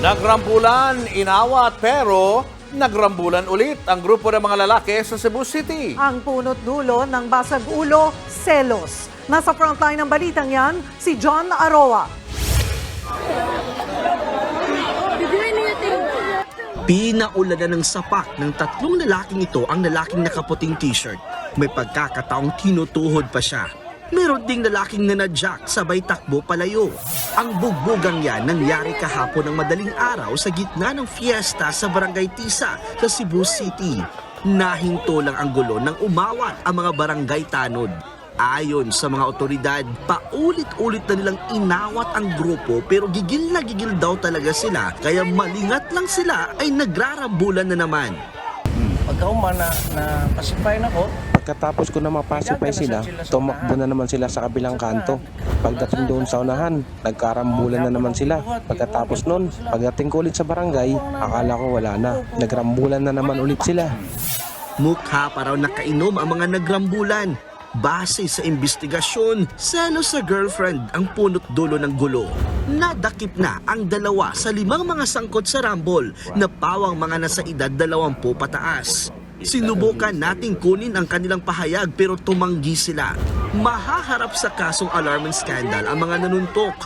Nagrambulan, inawat, pero nagrambulan ulit ang grupo ng mga lalaki sa Cebu City. Ang punot dulo ng basag ulo, selos. Nasa frontline ng balitang yan, si John Aroa. Pinaulanan ng sapak ng tatlong lalaking ito ang lalaking nakaputing t-shirt. May pagkakataong tinutuhod pa siya. Meron ding lalaking nanadyak sabay takbo palayo. Ang bugbugang yan nangyari kahapon ng madaling araw sa gitna ng fiesta sa Barangay Tisa sa Cebu City. Nahinto lang ang gulo nang umawat ang mga barangay tanod. Ayon sa mga otoridad, paulit-ulit na nilang inawat ang grupo pero gigil na gigil daw talaga sila kaya malingat lang sila ay nagrarambulan na naman. Pagkauma na, na pacify na ko, Pagkatapos ko na mapasipay sila, tumakbo na naman sila sa kabilang kanto. Pagdating doon sa unahan, nagkarambulan na naman sila. Pagkatapos nun, pagdating ko ulit sa barangay, akala ko wala na. Nagrambulan na naman ulit sila. Mukha pa raw nakainom ang mga nagrambulan. Base sa investigasyon, selos sa girlfriend ang punot dulo ng gulo. Nadakip na ang dalawa sa limang mga sangkot sa rambol na pawang mga nasa edad dalawampu pataas. Sinubukan nating kunin ang kanilang pahayag pero tumanggi sila. Mahaharap sa kasong alarm and scandal ang mga nanuntok.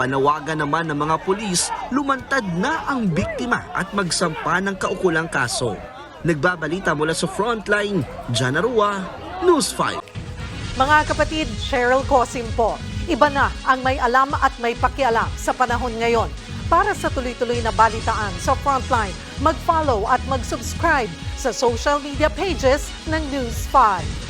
Panawagan naman ng mga pulis, lumantad na ang biktima at magsampa ng kaukulang kaso. Nagbabalita mula sa frontline, Jana Rua, News 5. Mga kapatid, Cheryl Cosim po. Iba na ang may alam at may pakialam sa panahon ngayon. Para sa tuloy-tuloy na balitaan sa Frontline, mag-follow at mag-subscribe sa social media pages ng News 5.